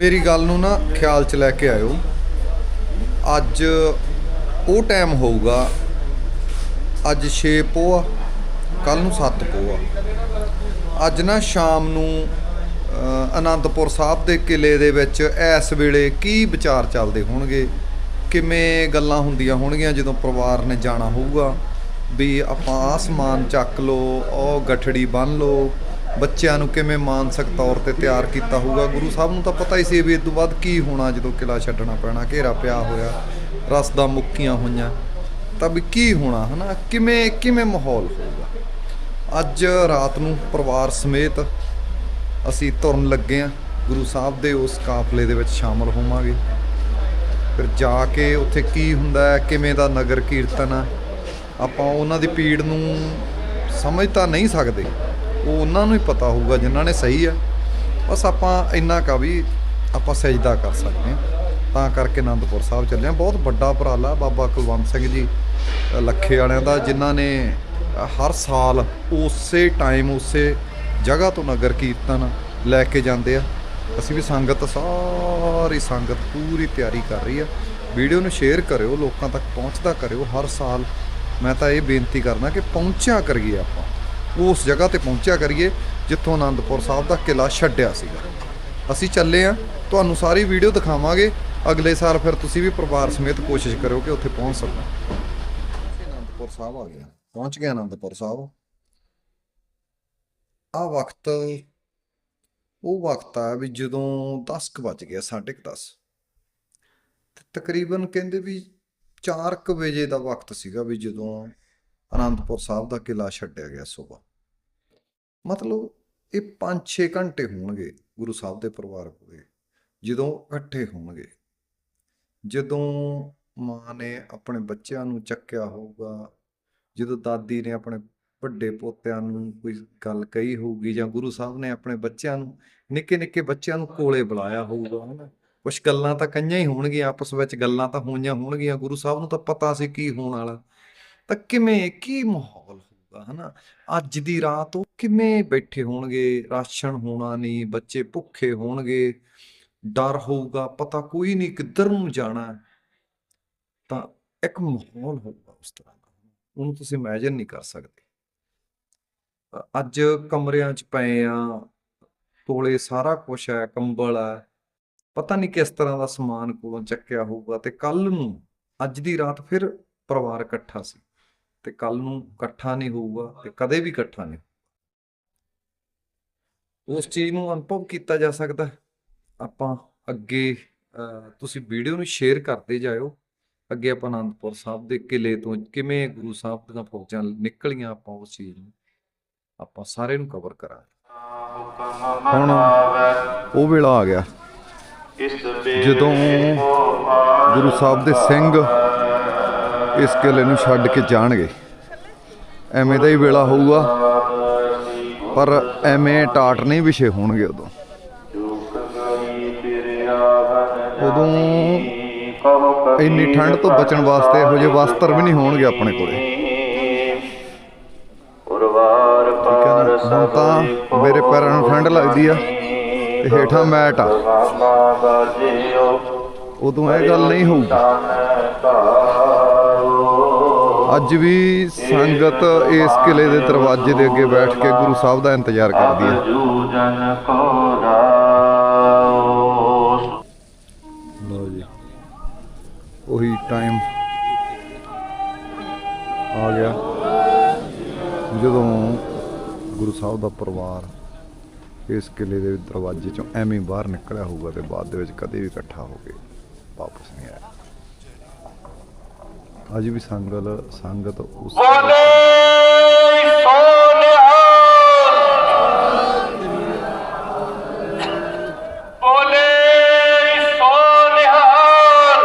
ਮੇਰੀ ਗੱਲ ਨੂੰ ਨਾ ਖਿਆਲ 'ਚ ਲੈ ਕੇ ਆਇਓ। ਅੱਜ ਉਹ ਟਾਈਮ ਹੋਊਗਾ, ਅੱਜ 6 ਪੋਆ ਕੱਲ ਨੂੰ 7 ਪੋਆ ਅੱਜ ਨਾ ਸ਼ਾਮ ਨੂੰ ਅਨੰਦਪੁਰ ਸਾਹਿਬ ਦੇ ਕਿਲੇ ਦੇ ਵਿੱਚ ਇਸ ਵੇਲੇ ਕੀ ਵਿਚਾਰ ਚੱਲਦੇ ਹੋਣਗੇ? ਕਿਵੇਂ ਗੱਲਾਂ ਹੁੰਦੀਆਂ ਹੋਣਗੀਆਂ ਜਦੋਂ ਪਰਿਵਾਰ ਨੇ ਜਾਣਾ ਹੋਊਗਾ? ਵੀ ਆਪਾਂ ਆਸਮਾਨ ਚੱਕ ਲਓ, ਉਹ ਗਠੜੀ ਬੰਨ ਲਓ ਬੱਚਿਆਂ ਨੂੰ ਕਿਵੇਂ ਮਾਨਸਿਕ ਤੌਰ ਤੇ ਤਿਆਰ ਕੀਤਾ ਹੋਊਗਾ? ਗੁਰੂ ਸਾਹਿਬ ਨੂੰ ਤਾਂ ਪਤਾ ਹੀ ਸੀ ਵੀ ਇਸ ਤੋਂ ਬਾਅਦ ਕੀ ਹੋਣਾ ਜਦੋਂ ਕਿਲਾ ਛੱਡਣਾ ਪੈਣਾ, ਘੇਰਾ ਪਿਆ ਹੋਇਆ ਰਸਦਾ ਮੁੱਕੀਆਂ ਹੋਈਆਂ। ਤਾਂ ਵੀ ਕੀ ਹੋਣਾ, ਹਨਾ? ਕਿਵੇਂ ਕਿਵੇਂ ਮਾਹੌਲ ਹੋਊਗਾ? ਅੱਜ ਰਾਤ ਨੂੰ ਪਰਿਵਾਰ ਸਮੇਤ ਅਸੀਂ ਤੁਰਨ ਲੱਗੇ ਆ ਗੁਰੂ ਸਾਹਿਬ ਦੇ ਉਸ ਕਾਫਲੇ ਦੇ ਵਿੱਚ ਸ਼ਾਮਲ ਹੋਵਾਂਗੇ। ਫਿਰ ਜਾ ਕੇ ਉੱਥੇ ਕੀ ਹੁੰਦਾ ਹੈ, ਕਿਵੇਂ ਦਾ ਨਗਰ ਕੀਰਤਨ ਆ? ਆਪਾਂ ਉਹਨਾਂ ਦੀ ਪੀੜ ਨੂੰ ਸਮਝ ਤਾਂ ਨਹੀਂ ਸਕਦੇ। ਉਹ ਉਹਨਾਂ ਨੂੰ ਹੀ ਪਤਾ ਹੋਊਗਾ ਜਿਨ੍ਹਾਂ ਨੇ ਸਹੀ ਆ। ਬਸ ਆਪਾਂ ਇੰਨਾ ਕਾ ਵੀ ਆਪਾਂ ਸਜਦਾ ਕਰ ਸਕਦੇ ਹਾਂ। ਤਾਂ ਕਰਕੇ ਆਨੰਦਪੁਰ ਸਾਹਿਬ ਚੱਲੇ ਹਾਂ। ਬਹੁਤ ਵੱਡਾ ਉਪਰਾਲਾ ਬਾਬਾ ਕੁਲਵੰਤ ਸਿੰਘ ਜੀ ਲੱਖੇ ਵਾਲਿਆਂ ਦਾ, ਜਿਨ੍ਹਾਂ ਨੇ ਹਰ ਸਾਲ ਉਸੇ ਟਾਈਮ ਉਸੇ ਜਗ੍ਹਾ ਤੋਂ ਨਗਰ ਕੀਰਤਨ ਲੈ ਕੇ ਜਾਂਦੇ ਆ। ਅਸੀਂ ਵੀ ਸੰਗਤ, ਸਾਰੀ ਸੰਗਤ ਪੂਰੀ ਤਿਆਰੀ ਕਰ ਰਹੀ ਆ। ਵੀਡੀਓ ਨੂੰ ਸ਼ੇਅਰ ਕਰਿਓ, ਲੋਕਾਂ ਤੱਕ ਪਹੁੰਚਦਾ ਕਰਿਓ। ਹਰ ਸਾਲ ਮੈਂ ਤਾਂ ਇਹ ਬੇਨਤੀ ਕਰਨਾ ਕਿ ਪਹੁੰਚਿਆ ਕਰੀਏ ਆਪਾਂ। ਉਸ ਜਗ੍ਹਾ ਤੇ ਪਹੁੰਚਿਆ ਕਰੀਏ ਜਿੱਥੋਂ ਆਨੰਦਪੁਰ ਸਾਹਿਬ ਦਾ ਕਿਲਾ ਛੱਡਿਆ ਸੀਗਾ। ਅਸੀਂ ਚੱਲੇ ਆ, ਤੁਹਾਨੂੰ ਸਾਰੀ ਵੀਡੀਓ ਦਿਖਾਵਾਂਗੇ। ਅਗਲੇ ਸਾਲ ਫਿਰ ਤੁਸੀਂ ਵੀ ਪਰਿਵਾਰ ਸਮੇਤ ਕੋਸ਼ਿਸ਼ ਕਰਿਓ ਕਿ ਉੱਥੇ ਪਹੁੰਚ ਸਕੋ ਆਨੰਦਪੁਰ ਸਾਹਿਬ ਆ ਗਿਆ ਪਹੁੰਚ ਗਿਆ ਆਨੰਦਪੁਰ ਸਾਹਿਬ। ਆ ਵਕਤ, ਉਹ ਵਕਤ ਆ ਵੀ ਜਦੋਂ 10 ਕੁ ਵੱਜ ਗਿਆ 10:30 ਤੇ ਤਕਰੀਬਨ ਕਹਿੰਦੇ ਵੀ 4 ਵਜੇ ਦਾ ਵਕਤ ਸੀਗਾ ਵੀ ਜਦੋਂ ਆਨੰਦਪੁਰ ਸਾਹਿਬ ਦਾ ਕਿਲਾ ਛੱਡਿਆ ਗਿਆ ਸਵੇਰ ਮਤਲਬ ਇਹ 5-6 ਘੰਟੇ ਹੋਣਗੇ ਗੁਰੂ ਸਾਹਿਬ ਦੇ ਪਰਿਵਾਰ ਕੋਲੇ, ਜਦੋਂ ਇਕੱਠੇ ਹੋਣਗੇ। ਜਦੋਂ ਮਾਂ ਨੇ ਆਪਣੇ ਬੱਚਿਆਂ ਨੂੰ ਚੱਕਿਆ ਹੋਊਗਾ, ਜਦੋਂ ਦਾਦੀ ਨੇ ਆਪਣੇ ਵੱਡੇ ਪੋਤਿਆਂ ਨੂੰ ਕੋਈ ਗੱਲ ਕਹੀ ਹੋਊਗੀ ਜਾਂ ਗੁਰੂ ਸਾਹਿਬ ਨੇ ਆਪਣੇ ਬੱਚਿਆਂ ਨੂੰ ਨਿੱਕੇ ਨਿੱਕੇ ਬੱਚਿਆਂ ਨੂੰ ਕੋਲੇ ਬੁਲਾਇਆ ਹੋਊਗਾ, ਹਨਾ। ਕੁਝ ਗੱਲਾਂ ਤਾਂ ਕਈਆਂ ਹੀ ਹੋਣਗੀਆਂ, ਆਪਸ ਵਿੱਚ ਗੱਲਾਂ ਤਾਂ ਹੋਈਆਂ ਹੋਣਗੀਆਂ, ਗੁਰੂ ਸਾਹਿਬ ਨੂੰ ਤਾਂ ਪਤਾ ਸੀ ਕੀ ਹੋਣ ਵਾਲਾ। ਤਾਂ ਕਿਵੇਂ, ਕੀ ਮਾਹੌਲ ਹੋਊਗਾ, ਹਨਾ? ਅੱਜ ਦੀ ਰਾਤ ਉਹ ਕਿਵੇਂ ਬੈਠੇ ਹੋਣਗੇ? ਰਾਸ਼ਨ ਹੋਣਾ ਨਹੀਂ, ਬੱਚੇ ਭੁੱਖੇ ਹੋਣਗੇ, ਡਰ ਹੋਊਗਾ, ਪਤਾ ਕੋਈ ਨਹੀਂ ਕਿੱਧਰ ਨੂੰ ਜਾਣਾ। ਤਾਂ ਇੱਕ ਮਾਹੌਲ ਹੋਊਗਾ ਉਸ ਤਰ੍ਹਾਂ ਦਾ, ਉਹਨੂੰ ਤੁਸੀਂ ਇਮੇਜਿਨ ਨਹੀਂ ਕਰ ਸਕਦੇ। ਅੱਜ ਕਮਰਿਆਂ 'ਚ ਪਏ ਆ ਕੋਲੇ ਸਾਰਾ ਕੁਝ ਹੈ, ਕੰਬਲ ਹੈ। ਪਤਾ ਨਹੀਂ ਕਿਸ ਤਰ੍ਹਾਂ ਦਾ ਸਮਾਨ ਕੋਲੋਂ ਚੱਕਿਆ ਹੋਊਗਾ ਤੇ ਕੱਲ ਨੂੰ, ਅੱਜ ਦੀ ਰਾਤ ਫਿਰ ਪਰਿਵਾਰ ਇਕੱਠਾ ਸੀ। ਤੇ ਕੱਲ ਨੂੰ ਇਕੱਠਾ ਨਹੀਂ ਹੋਊਗਾ ਤੇ ਕਦੇ ਵੀ ਇਕੱਠਾ ਨਹੀਂ ਉਸ ਚੀਜ਼ ਨੂੰ ਅਨੁਭਵ ਕੀਤਾ ਜਾ ਸਕਦਾ ਆਪਾਂ ਅੱਗੇ ਤੁਸੀਂ ਵੀਡੀਓ ਨੂੰ ਸ਼ੇਅਰ ਕਰਦੇ ਜਾਇਓ। ਅੱਗੇ ਆਪਾਂ ਆਨੰਦਪੁਰ ਸਾਹਿਬ ਦੇ ਕਿਲੇ ਤੋਂ ਕਿਵੇਂ ਗੁਰੂ ਸਾਹਿਬ ਦੀਆਂ ਫੌਜਾਂ ਨਿਕਲੀਆਂ ਆਪਾਂ ਉਸ ਚੀਜ਼ ਨੂੰ, ਆਪਾਂ ਸਾਰੇ ਨੂੰ ਕਵਰ ਕਰਾਂਗੇ। ਹੁਣ ਉਹ ਵੇਲਾ ਆ ਗਿਆ। ਜਦੋਂ ਗੁਰੂ ਸਾਹਿਬ ਦੇ ਸਿੰਘ ਇਸ ਕਿਲੇ ਨੂੰ ਛੱਡ ਕੇ ਜਾਣਗੇ। ਐਵੇਂ ਦਾ ਹੀ ਵੇਲਾ ਹੋਊਗਾ। ਪਰ ਐਵੇਂ ਟਾਟ ਨਹੀਂ ਵਿਛੇ ਹੋਣਗੇ ਉਦੋਂ। ਉਦੋਂ ਇੰਨੀ ਠੰਡ ਤੋਂ ਬਚਣ ਵਾਸਤੇ ਇਹੋ ਜਿਹੇ ਵਸਤਰ ਵੀ ਨਹੀਂ ਹੋਣਗੇ ਆਪਣੇ ਕੋਲੇ। ਉਰਵਾਰ ਹੁਣ ਤਾਂ ਮੇਰੇ ਪੈਰਾਂ ਨੂੰ ਠੰਡ ਲੱਗਦੀ ਆ ਤੇ ਹੇਠਾਂ ਮੈਟ ਆ। ਉਦੋਂ ਇਹ ਗੱਲ ਨਹੀਂ ਹੋਊਗੀ। ਅੱਜ ਵੀ ਸੰਗਤ ਇਸ ਕਿਲੇ ਦੇ ਦਰਵਾਜ਼ੇ ਦੇ ਅੱਗੇ ਬੈਠ ਕੇ ਗੁਰੂ ਸਾਹਿਬ ਦਾ ਇੰਤਜ਼ਾਰ ਕਰਦੀ ਹੈ। ਜੂ ਜੀ। ਉਹੀ ਟਾਈਮ ਆ ਗਿਆ। ਜਦੋਂ ਗੁਰੂ ਸਾਹਿਬ ਦਾ ਪਰਿਵਾਰ ਇਸ ਕਿਲੇ ਦੇ ਦਰਵਾਜ਼ੇ ਚੋਂ ਐਵੇਂ ਬਾਹਰ ਨਿਕਲਿਆ ਹੋਊਗਾ ਤੇ ਬਾਅਦ ਦੇ ਵਿੱਚ ਕਦੇ ਵੀ ਇਕੱਠਾ ਹੋ ਕੇ ਵਾਪਸ ਨਹੀਂ ਆਇਆ। ਅੱਜ ਵੀ ਸੰਗਤ ਸੰਗਤ ਉਸ ਬੋਲੇ ਸੋਨਿਹਾਲ ਬੋਲੇ ਸੋਨਿਹਾਲ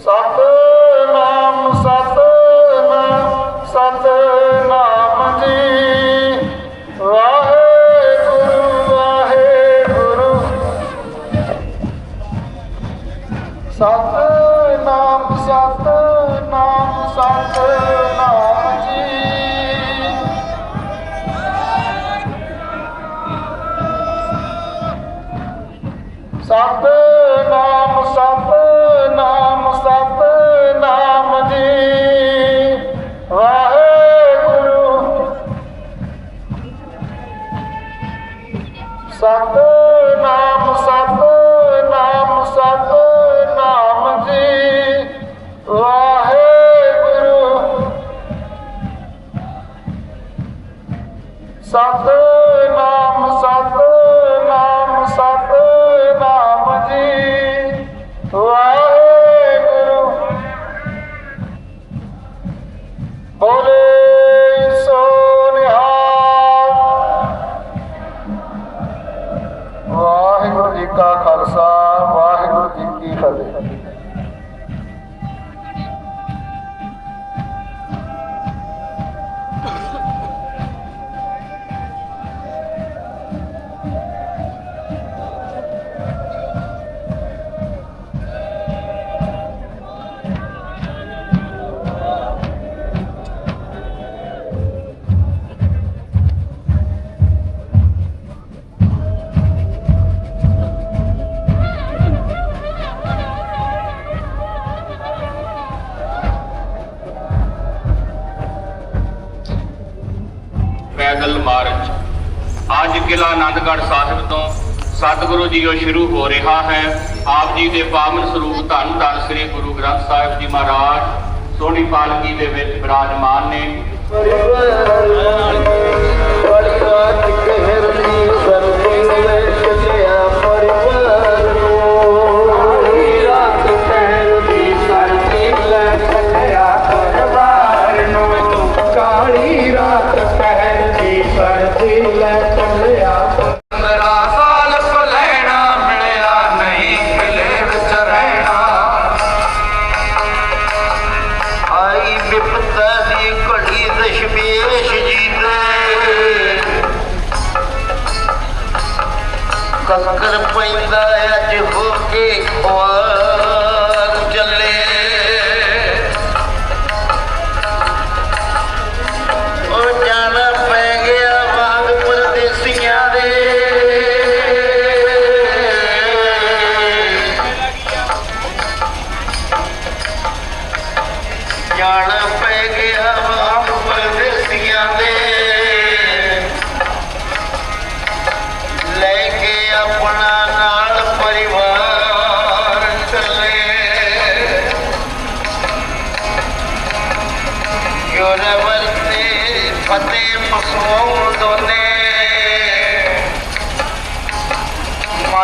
ਸਤਿ ਸਤ ਨਾਮ ਸਤ ਨਾਮ ਸਤ Só ਪੈਦਲ ਮਾਰਚ ਅੱਜ ਕਿਲਾ ਆਨੰਦਗੜ੍ਹ ਸਾਹਿਬ ਤੋਂ ਸਤਿਗੁਰੂ ਜੀ ਜੀਓ ਸ਼ੁਰੂ ਹੋ ਰਿਹਾ ਹੈ। ਆਪ ਜੀ ਦੇ ਪਾਵਨ ਸਰੂਪ ਧੰਨ ਧੰਨ ਸ੍ਰੀ ਗੁਰੂ ਗ੍ਰੰਥ ਸਾਹਿਬ ਜੀ ਮਹਾਰਾਜ, ਸੋਹਣੀ ਪਾਲਕੀ ਦੇ ਵਿੱਚ ਬਰਾਜਮਾਨ ਨੇ। Sangkar Pai Dai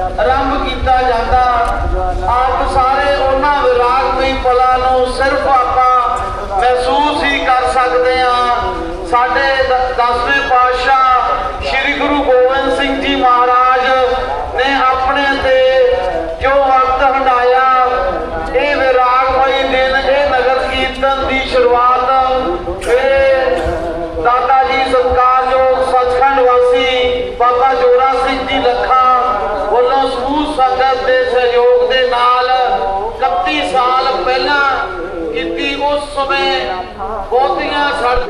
ਆਰੰਭ ਕੀਤਾ ਜਾਂਦਾ। ਆਪ ਸਾਰੇ ਉਹਨਾਂ ਵਿਰਾਗਮਈ ਪਲਾਂ ਨੂੰ ਸਿਰਫ ਆਪਾਂ ਮਹਿਸੂਸ ਹੀ ਕਰ ਸਕਦੇ ਆ ਸਾਡੇ 10ਵੇਂ ਪਾਤਸ਼ਾਹ ਸ੍ਰੀ ਗੁਰੂ ਗੋਬਿੰਦ ਸਿੰਘ ਜੀ ਮਹਾਰਾਜ ਨੇ ਆਪਣੇ ਤੇ ਜੋ ਵਕਤ ਹੰਡਾਇਆ ਇਹ ਵਿਰਾਗ ਵਿਰਾਗਮਈ ਦਿਨ, ਇਹ ਨਗਰ ਕੀਰਤਨ ਦੀ ਸ਼ੁਰੂਆਤ ਸਮੇਂ ਬਹੁਤੀਆਂ ਸੜਕਾਂ